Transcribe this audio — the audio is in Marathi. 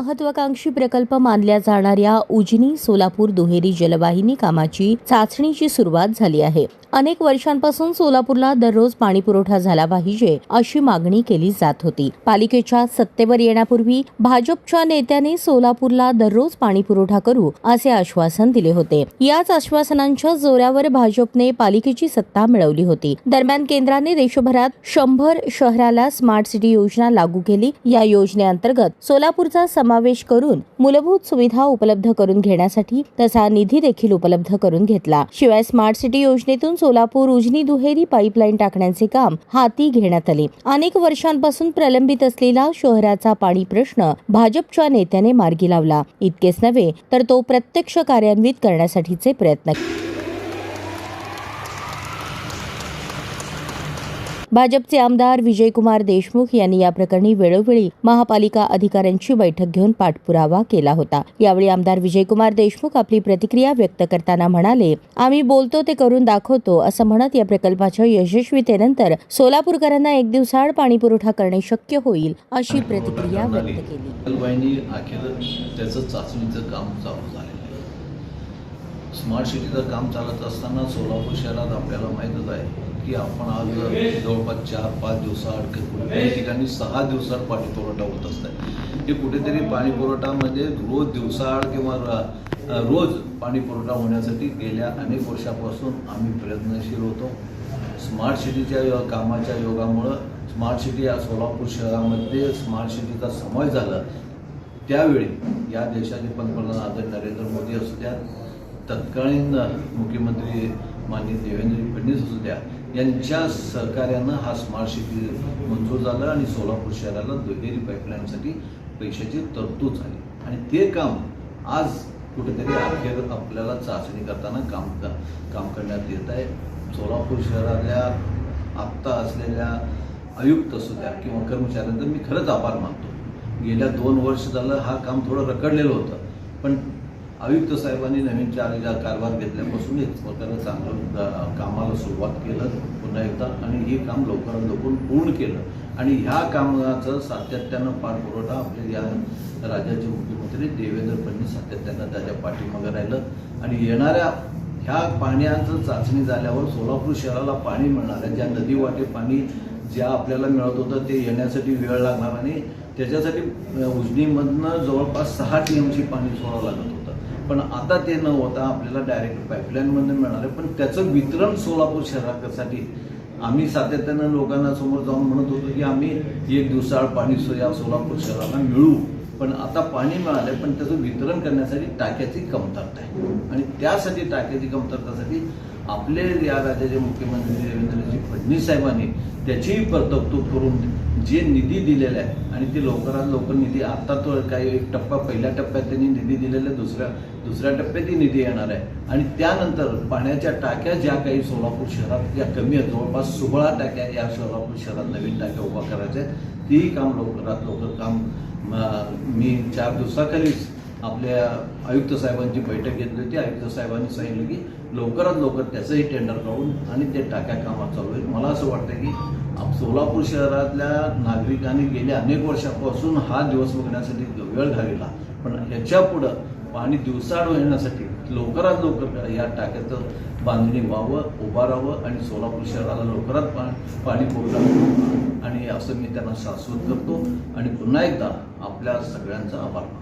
महत्वाकांक्षी प्रकल्प मानल्या जाणाऱ्या उजनी सोलापूर दुहेरी जलवाहिनी कामाची चाचणीची सुरुवात झाली आहे. अनेक वर्षांपासून सोलापूरला दररोज पाणी पुरवठा झाला पाहिजे अशी मागणी केली जात होती. पालिकेच्या सत्तेवर येण्यापूर्वी भाजपच्या नेत्याने सोलापूरला दररोज पाणी पुरवठा करू असे आश्वासन दिले होते. याच आश्वासनांच्या जोरावर भाजपने पालिकेची सत्ता मिळवली होती. दरम्यान केंद्राने देशभरात शंभर शहराला स्मार्ट सिटी योजना लागू केली. या योजनेअंतर्गत सोलापूरचा समावेश करून मूलभूत सुविधा उपलब्ध करून घेण्यासाठी तसा निधी देखील उपलब्ध करून घेतला. शिवाय स्मार्ट सिटी योजनेतून सोलापूर उजनी दुहेरी पाईपलाईन टाकण्याचे काम हाती घेण्यात आले. अनेक वर्षांपासून प्रलंबित असलेला शहराचा पाणी प्रश्न भाजपच्या नेत्याने मार्गी लावला. इतकेच नव्हे तर तो प्रत्यक्ष कार्यान्वित करण्यासाठीचे प्रयत्न भाजपचे आमदार विजयकुमार देशमुख यांनी या प्रकरणी वेळोवेळी महापालिका अधिकाऱ्यांची बैठक घेऊन पाठपुरावा केला होता. यावेळी आमदार विजयकुमार देशमुख आपली प्रतिक्रिया व्यक्त करताना म्हणाले आम्ही बोलतो ते करून दाखवतो असं म्हणत या प्रकल्पाच्या यशस्वीतेनंतर सोलापूरकरांना एक दिवसाआड पाणी पुरवठा करणे शक्य होईल अशी प्रतिक्रिया व्यक्त केली. त्याचं चाचणीचं काम चालू झालेलं स्मार्ट सिटीचं काम चालत असताना सोलापूर शहरात आपल्याला माहीतच आहे की आपण आज जवळपास चार पाच दिवसाआड काही ठिकाणी सहा दिवसात पाणी पुरवठा होत असतात हे कुठेतरी पाणी म्हणजे रोज दिवसाआड किंवा रोज पाणी पुरवठा होण्यासाठी गेल्या अनेक वर्षापासून आम्ही प्रयत्नशील होतो. स्मार्ट सिटीच्या यो- कामाच्या योगामुळं स्मार्ट सिटी या सोलापूर शहरामध्ये स्मार्ट सिटीचा समावेश झाला. त्यावेळी या देशाचे पंतप्रधान आदरणीय नरेंद्र मोदी असू द्या तत्कालीन मुख्यमंत्री माननीय देवेंद्र फडणवीस असू द्या यांच्या सहकार्यानं हा स्मार्ट सिटी मंजूर झाला आणि सोलापूर शहराला दुहेरी पाईपलाईनसाठी पैशाची तरतूद झाली. आणि ते काम आज कुठेतरी अखेर आपल्याला चाचणी करताना काम क- काम करण्यात येत आहे. सोलापूर शहरातल्या आत्ता असलेल्या आयुक्त असू द्या किंवा कर्मचाऱ्यांचा मी खरंच आभार मानतो. गेल्या दोन वर्ष झालं हा काम थोडं रखडलेलं होतं. पण आयुक्त साहेबांनी नवीन चार कारभार घेतल्यापासून एक चांगलं कामाला सुरुवात केलं पुन्हा एकदा आणि हे काम लवकरात लवकर पूर्ण केलं. आणि ह्या कामाचं सातत्यानं पाठपुरवठा आपले या राज्याचे मुख्यमंत्री देवेंद्र फडणवीस सातत्यानं त्याच्या पाठीमागं राहिलं. आणि येणाऱ्या ह्या पाण्याचं चाचणी झाल्यावर सोलापूर शहराला पाणी मिळणार आहे. ज्या नदीवाटे पाणी ज्या आपल्याला मिळत होतं ते येण्यासाठी वेळ लागणार आणि त्याच्यासाठी उजनीमधनं जवळपास सहा टी एमची पाणी सोडावं लागत होतं. पण आता ते न होता आपल्याला डायरेक्ट पाईपलाईनमधून मिळणार आहे पण त्याचं वितरण सोलापूर शहरासाठी आम्ही सातत्यानं लोकांना समोर जाऊन म्हणत होतो की आम्ही एक दिवसाआड पाणी या सोलापूर शहराला मिळू. पण आता पाणी मिळालं पण त्याचं वितरण करण्यासाठी टाक्याची कमतरता आहे. आणि त्यासाठी टाक्याची कमतरतासाठी आपले या राज्याचे मुख्यमंत्री देवेंद्रजी फडणवीस साहेबांनी त्याचीही तरतूद करून जे निधी दिलेला आहे आणि ते लवकरात लवकर निधी आता तो काही एक टप्पा पहिल्या टप्प्यात त्यांनी निधी दिलेला आहे दुसऱ्या दुसऱ्या टप्प्यातही निधी येणार आहे. आणि त्यानंतर पाण्याच्या टाक्या ज्या काही सोलापूर शहरात या कमी आहेत जवळपास सोळा टाक्या या सोलापूर शहरात नवीन टाक्या उभा करायच्या आहेत. तीही काम लवकरात लवकर काम मी चार दिवसाखालीच आपल्या आयुक्त साहेबांची बैठक घेतली होती. आयुक्त साहेबांनी सांगितलं की लवकरात लवकर त्याचंही टेंडर काढून आणि ते टाक्या कामात चालू होईल. मला असं वाटतं की सोलापूर शहरातल्या नागरिकांनी गेल्या अनेक वर्षापासून हा दिवस बघण्यासाठी वेळ घालवला पण ह्याच्या पुढं पाणी दिवसाड येण्यासाठी लवकरात लवकर या टाक्याचं बांधणी व्हावं उभारावं आणि सोलापूर शहराला लवकरात पा- पाणी पुरवठा आणि असं मी त्यांना शाश्वत करतो. आणि पुन्हा एकदा आपल्या सगळ्यांचा आभार मानतो.